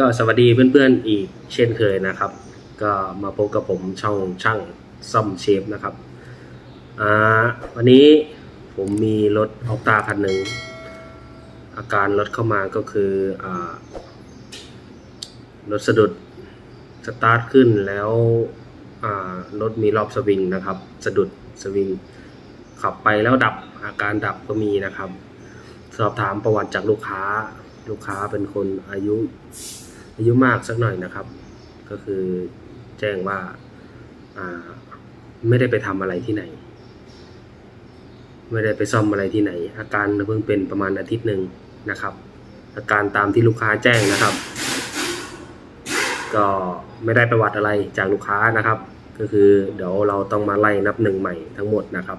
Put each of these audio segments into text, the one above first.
ก็สวัสดีเพื่อนๆอีกเช่นเคยนะครับ ก็มาพบกับผมช่องช่างซ่อมเชฟนะครับอ่าวันนี้ผมมีรถออกตาคันหนึ่งอาการรถเข้ามาก็คืออ่ารถสะดุดสตาร์ทขึ้นแล้วอ่ารถมีรอบสวิงนะครับ สะดุดสวิงขับไปแล้วดับอาการดับก็มีนะครับ สอบถามประวัติจากลูกค้าลูกค้าเป็นคนอายุ อายุมากสักหน่อยนะครับ ก็คือแจ้งว่าไม่ได้ไปทำอะไรที่ไหน ไม่ได้ไปซ่อมอะไรที่ไหน อาการเพิ่งเป็นประมาณอาทิตย์หนึ่งนะครับ อาการตามที่ลูกค้าแจ้งนะครับ ก็ไม่ได้ประวัติอะไรจากลูกค้านะครับ ก็คือเดี๋ยวเราต้องมาไล่นับหนึ่งใหม่ทั้งหมดนะครับ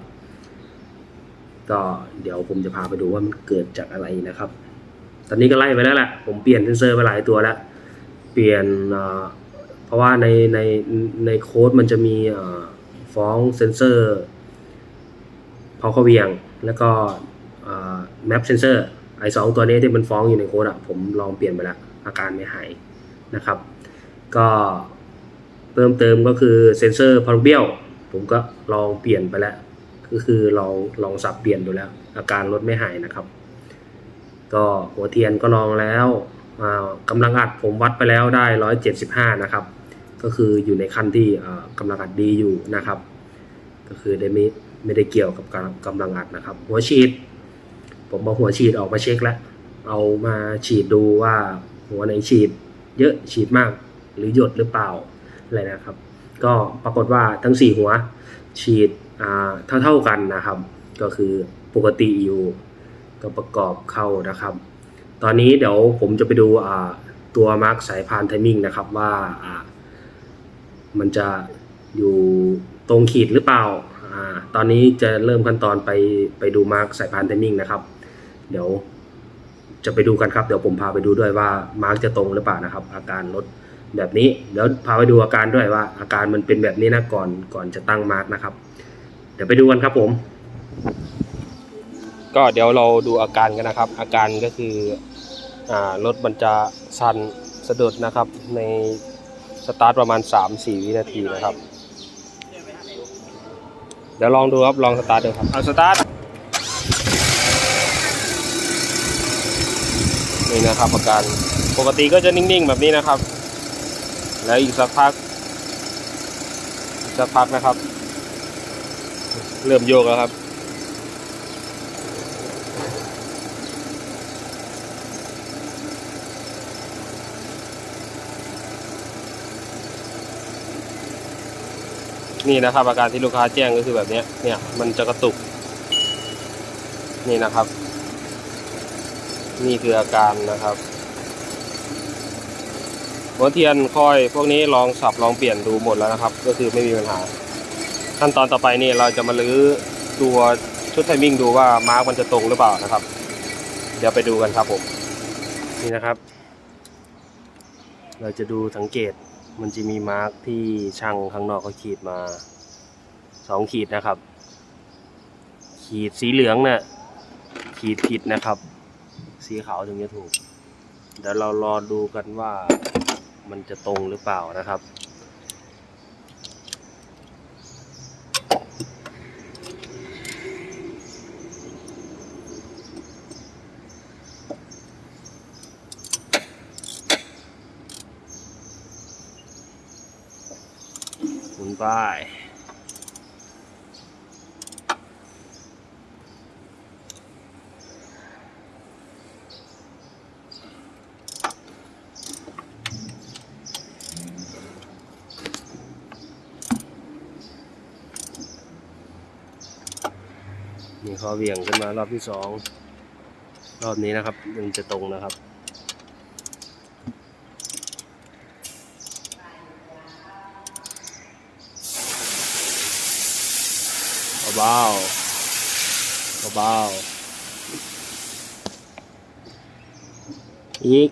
ก็เดี๋ยวผมจะพาไปดูว่ามันเกิดจากอะไรนะครับ ตอนนี้ก็ไล่ไปแล้วแหละผมเปลี่ยนเซนเซอร์ไปหลายตัวแล้ว เปลี่ยนเพราะว่าในในในโค้ดมันจะมีฟ้องเซนเซอร์พอเขาเวียง แล้วก็แมปเซนเซอร์ไอสองตัวนี้ที่มันฟ้องอยู่ในโค้ดอะผมลองเปลี่ยนไปแล้วอาการไม่หายนะครับ ก็เพิ่มเติมก็คือเซนเซอร์พารุเบียลผมก็ลองเปลี่ยนไปแล้วก็คือลองลองสับเปลี่ยนดูแล้ว อาการลดไม่หายนะครับ ก็หัวเทียนก็ลองแล้ว กำลังอัดผมวัดไปแล้วได้175นะครับ ก็คืออยู่ในขั้นที่อ่ากำลังอัดดีอยู่นะครับ ก็คือได้ไม่ไม่ได้เกี่ยวกับการกำลังอัดนะครับ หัวฉีด ผมเอาหัวฉีดออกมาเช็คแล้ว เอามาฉีดดูว่าหัวไหนฉีด เยอะฉีดมากหรือหยดหรือเปล่าอะไรนะครับ ก็ปรากฏว่าทั้ง 4 หัวฉีดอ่าเท่าๆกันนะครับ ก็คือปกติอยู่ก็ประกอบเข้านะครับ ตอนนี้เดี๋ยวผมจะไปดูตัวมาร์กสายพานไทมิ่งนะครับว่ามันจะอยู่ตรงขีดหรือเปล่าอ่า ตอนนี้จะเริ่มขั้นตอนไปไปดูมาร์กสายพานไทมิ่งนะครับ เดี๋ยวจะไปดูกันครับ เดี๋ยวผมพาไปดูด้วยว่ามาร์กจะตรงหรือเปล่านะครับ อาการรถแบบนี้ เดี๋ยวพาไปดูอาการด้วยว่า อาการมันเป็นแบบนี้นะก่อนก่อนจะตั้งมาร์กนะครับ เดี๋ยวไปดูกันครับผม ก็เดี๋ยวเราดูอาการกันนะครับ อาการก็คืออ่ารถมันจะสั่นสะดุดนะครับ ในสตาร์ทประมาณ 3-4 วินาทีนะครับ เดี๋ยวลองดูครับ ลองสตาร์ทดูครับเอาสตาร์ทนี่นะครับอาการปกติก็จะนิ่งๆแบบนี้นะครับ แล้วอีกสักพักอีกสักพักนะครับ เริ่มโยกแล้วครับ นี่นะครับ อาการที่ลูกค้าแจ้งก็คือแบบนี้เนี่ยมันจะกระตุก นี่นะครับ นี่คืออาการนะครับหัวเทียนคอยพวกนี้ลองสับลองเปลี่ยนดูหมดแล้วนะครับ ก็คือไม่มีปัญหา ขั้นตอนต่อไปนี่เราจะมาลื้อตัวชุดไทมิ่งดูว่ามาร์กมันจะตรงหรือเปล่านะครับ เดี๋ยวไปดูกันครับผม นี่นะครับ เราจะดูสังเกต มันจะมีมาร์กที่ช่างข้างนอกเขาขีดมาสองขีดนะครับ ขีดสีเหลืองเนี่ยขีดผิดนะครับ สีขาวถึงจะถูก เดี๋ยวเรารอดูกันว่ามันจะตรงหรือเปล่านะครับ หมุนไปนี่เขาเวี่ยงขึ้นมารอบที่สอง รอบนี้นะครับมันจะตรงนะครับ เบาๆเบาๆอีก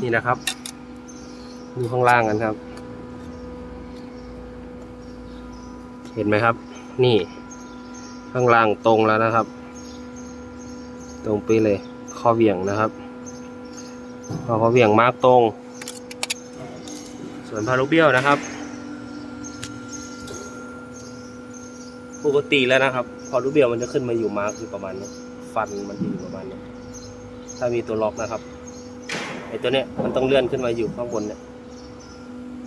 นี่นะครับ ดูข้างล่างกันครับ เห็นไหมครับ นี่ ข้างล่างตรงแล้วนะครับ ตรงไปเลยข้อเหวี่ยงนะครับพอข้อเหวี่ยงมาร์กตรง ส่วนพารุเบี้ยวนะครับ ปกติแล้วนะครับ พอรูเบี้ยวมันจะขึ้นมาอยู่มาร์กอยู่ประมาณนี้ฟันมันจะอยู่ประมาณนี้ถ้ามีตัวล็อกนะครับไอตัวเนี้ยมันต้องเลื่อนขึ้นมาอยู่ข้างบนเนี่ย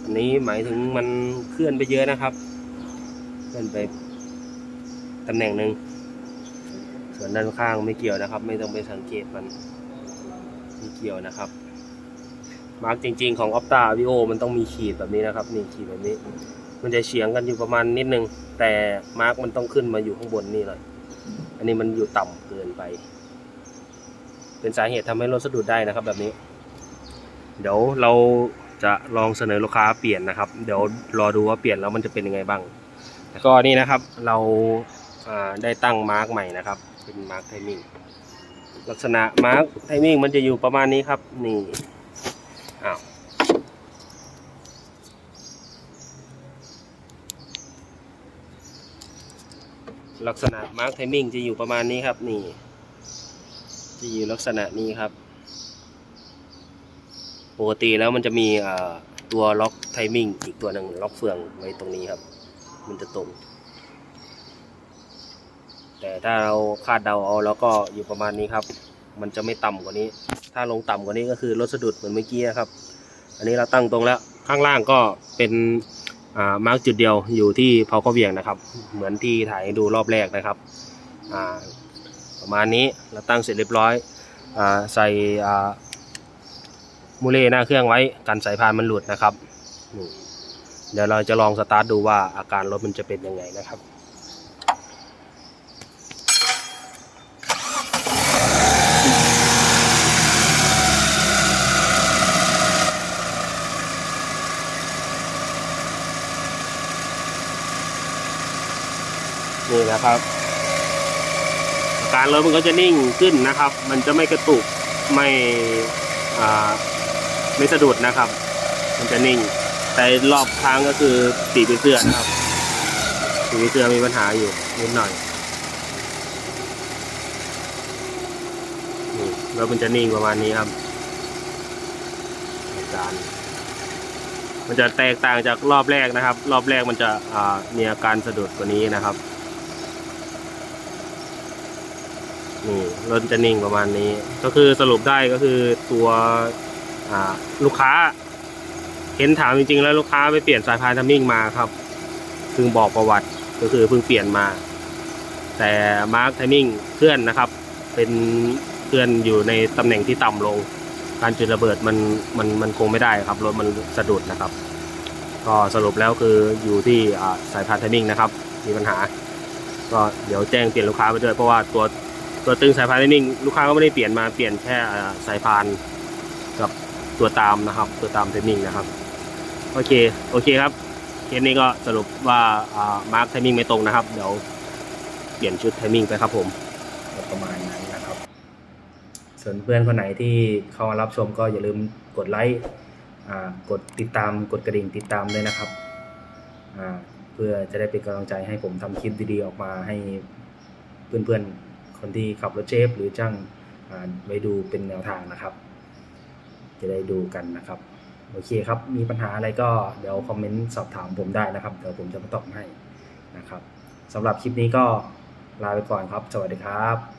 อันนี้หมายถึงมันเคลื่อนไปเยอะนะครับ เคลื่อนไปตำแหน่งหนึ่ง ส่วนด้านข้างไม่เกี่ยวนะครับ ไม่ต้องไปสังเกตมันไม่เกี่ยวนะครับ มาร์กจริง ๆ ของ Opta Avio มันต้องมีขีดแบบนี้นะครับนี่ขีดแบบนี้ มันจะเฉียงกันอยู่ประมาณนิดนึง แต่มาร์กมันต้องขึ้นมาอยู่ข้างบนนี่เลยอันนี้มันอยู่ต่ำเกินไป เป็นสาเหตุทำให้รถสะดุดได้นะครับ แบบนี้ เดี๋ยวเราจะลองเสนอลูกค้าเปลี่ยนนะครับ เดี๋ยวรอดูว่าเปลี่ยนแล้วมันจะเป็นยังไงบ้างแล้วก็นี่นะครับ เราได้ตั้งมาร์กใหม่นะครับ เป็นมาร์กไทมิ่งลักษณะมาร์กไทมิ่งมันจะอยู่ประมาณนี้ครับ นี่อ้าวลักษณะมาร์กไทมิ่งจะอยู่ประมาณนี้ครับนี่ จะอยู่ลักษณะนี้ครับ ปกติแล้วมันจะมีตัวล็อกไทมิ่งอีกตัวหนึ่งล็อกเฟืองไว้ตรงนี้ครับ มันจะตรง แต่ถ้าเราคาดเดาเอาแล้วก็อยู่ประมาณนี้ครับ มันจะไม่ต่ำกว่านี้ ถ้าลงต่ำกว่านี้ก็คือรถสะดุดเหมือนเมื่อกี้ครับ อันนี้เราตั้งตรงแล้วข้างล่างก็เป็นมาร์กจุดเดียวอยู่ที่เผาข้อเบี่ยงนะครับ เหมือนที่ถ่ายให้ดูรอบแรกนะครับประมาณนี้เราตั้งเสร็จเรียบร้อยอใส่มูเล่หน้าเครื่องไว้กันสายพานมันหลุดนะครับเดี๋ยวเราจะลองสตาร์ทดูว่าอาการรถมันจะเป็นยังไงนะครับ นี่นะครับอาการรถมันก็จะนิ่งขึ้นนะครับ มันจะไม่กระตุกไม่ไม่สะดุดนะครับ มันจะนิ่ง แต่รอบค้างก็คือปีกผีเสื้อนะครับปีกผีเสื้อมีปัญหาอยู่นิดหน่อยนี่แล้วมันจะนิ่งประมาณนี้ครับอาการมันจะแตกต่างจากรอบแรกนะครับ รอบแรกมันจะมีอาการสะดุดกว่านี้นะครับ นี่รถจะนิ่งประมาณนี้ ก็คือสรุปได้ก็คือตัวลูกค้า เห็นถามจริงๆ แล้วลูกค้าไปเปลี่ยนสายพานทัมมิ่งมาครับเพิ่งบอกประวัติก็คือเพิ่งเปลี่ยนมา แต่มาร์คทัมมิ่งเคลื่อนนะครับ เป็นเคลื่อนอยู่ในตำแหน่งที่ต่ำลง การจุดระเบิดมันมันมันคงไม่ได้ครับรถมันสะดุดนะครับ ก็สรุปแล้วคืออยู่ที่สายพานทัมมิ่งนะครับ มีปัญหา ก็เดี๋ยวแจ้งเปลี่ยนลูกค้าไปด้วยเพราะว่าตัว ตัวตึงสายพานนิ่งลูกค้าก็ไม่ได้เปลี่ยนมาเปลี่ยนแค่สายพานกับตัวตามนะครับ ตัวตามเทมมิ่งนะครับ โอเคโอเคครับเคสนี้ก็สรุปว่าอ่ามาร์คไทมิ่งไม่ตรงนะครับ เดี๋ยวเปลี่ยนชุดไทมิ่งไปครับผมประมาณนั้นนะครับ ส่วนเพื่อนคนไหนที่เข้ามารับชมก็อย่าลืมกดไลค์อ่ากดติดตามกดกระดิ่งติดตามด้วยนะครับอ่าเพื่อจะได้เป็นกำลังใจให้ผมทำคลิปดีๆออกมาให้เพื่อนๆ คนที่ขับรถเชฟหรือจ้างไปดูเป็นแนวทางนะครับ จะได้ดูกันนะครับ โอเคครับ มีปัญหาอะไรก็เดี๋ยวคอมเมนต์สอบถามผมได้นะครับ เดี๋ยวผมจะมาตอบให้นะครับสำหรับคลิปนี้ก็ลาไปก่อนครับ สวัสดีครับ